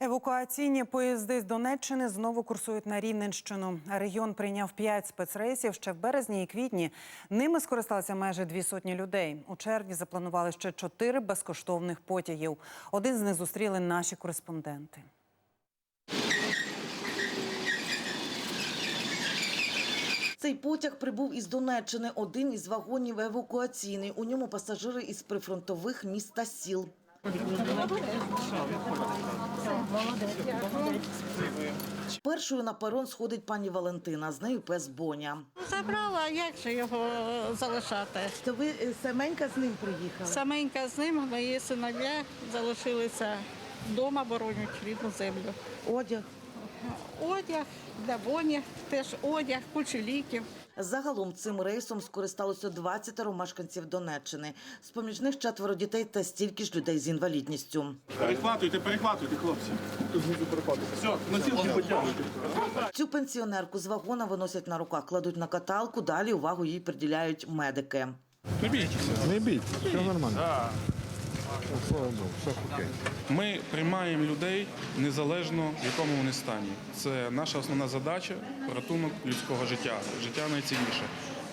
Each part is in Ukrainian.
Евакуаційні поїзди з Донеччини знову курсують на Рівненщину. Регіон прийняв п'ять спецрейсів ще в березні і квітні. Ними скористалися майже дві сотні людей. У червні запланували ще чотири безкоштовних потягів. Один з них зустріли наші кореспонденти. Цей потяг прибув із Донеччини. Один із вагонів евакуаційний. У ньому пасажири із прифронтових міст та сіл. Першою на перон сходить пані Валентина. З нею пес Боня. Забрала, як же його залишати? То ви е, саменька з ним приїхали? Саменька з ним, мої синов'я залишилися вдома, боронять рідну землю. Одяг. Одяг для боні, теж одяг, кучу ліків. Загалом цим рейсом скористалося 20 мешканців Донеччини. З-поміж них четверо дітей та стільки ж людей з інвалідністю. Перехватуйте, перехватуйте, хлопці. Все, носілки потягнути. Цю пенсіонерку з вагона виносять на руках, кладуть на каталку. Далі увагу їй приділяють медики. Не бійтеся. Не біть, все нормально. Ми приймаємо людей незалежно в якому вони стані. Це наша основна задача порятунок людського життя. Життя найцінніше.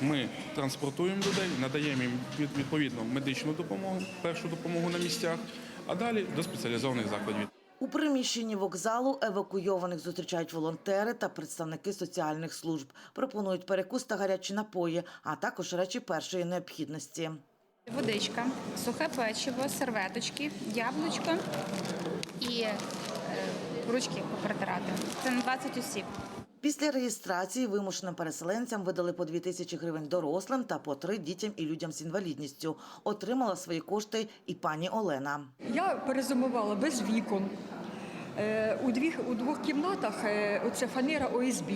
Ми транспортуємо людей, надаємо їм відповідно медичну допомогу, першу допомогу на місцях, а далі до спеціалізованих закладів. У приміщенні вокзалу евакуйованих зустрічають волонтери та представники соціальних служб. Пропонують перекус та гарячі напої, а також речі першої необхідності. Водичка, сухе печиво, серветочки, яблучко і е, ручки протирати. Це на 20 осіб. Після реєстрації вимушеним переселенцям видали по 2 тисячі гривень дорослим та по 3 дітям і людям з інвалідністю. Отримала свої кошти і пані Олена. Я перезимувала без вікон. Е, У двох, у двох кімнатах е, оце фанера ОСБ.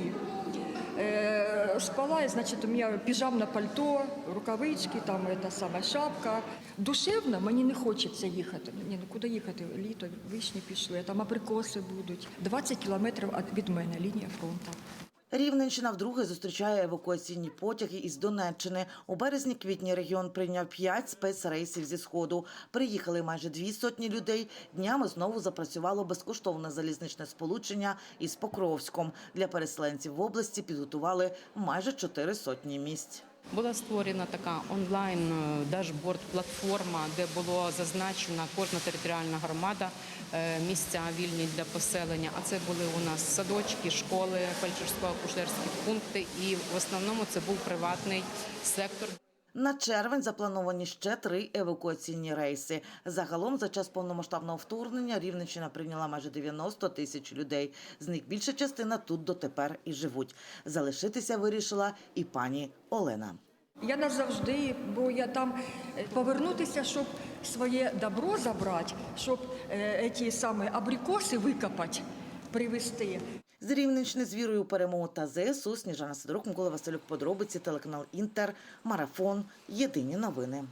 Спала, значить, у мене на пальто, рукавички, там та сама шапка. Душевно мені не хочеться їхати. Ні, ну куди їхати? Літо, вишні пішли, там абрикоси будуть. 20 кілометрів від мене лінія фронту. Рівненщина вдруге зустрічає евакуаційні потяги із Донеччини. У березні-квітні регіон прийняв п'ять спецрейсів зі сходу. Приїхали майже дві сотні людей. Днями знову запрацювало безкоштовне залізничне сполучення із Покровськом. Для переселенців в області підготували майже чотири сотні місць. Була створена така онлайн е, дашборд платформа, де було зазначена кожна територіальна громада, е, місця вільні для поселення. А це були у нас садочки, школи, фельдшерсько-акушерські пункти. І в основному це був приватний сектор. На червень заплановані ще три евакуаційні рейси. Загалом за час повномасштабного вторгнення Рівненщина прийняла майже 90 тисяч людей. З них більша частина тут дотепер і живуть. Залишитися вирішила і пані Олена. Я назавжди, бо я там е, повернутися, щоб своє добро забрати, щоб е, ті самі абрикоси викопати, привезти. З Рівненщини з вірою перемогу та ЗСУ Сніжана Сидорук, Микола Василюк, подробиці, телеканал Інтер, Марафон, Єдині новини.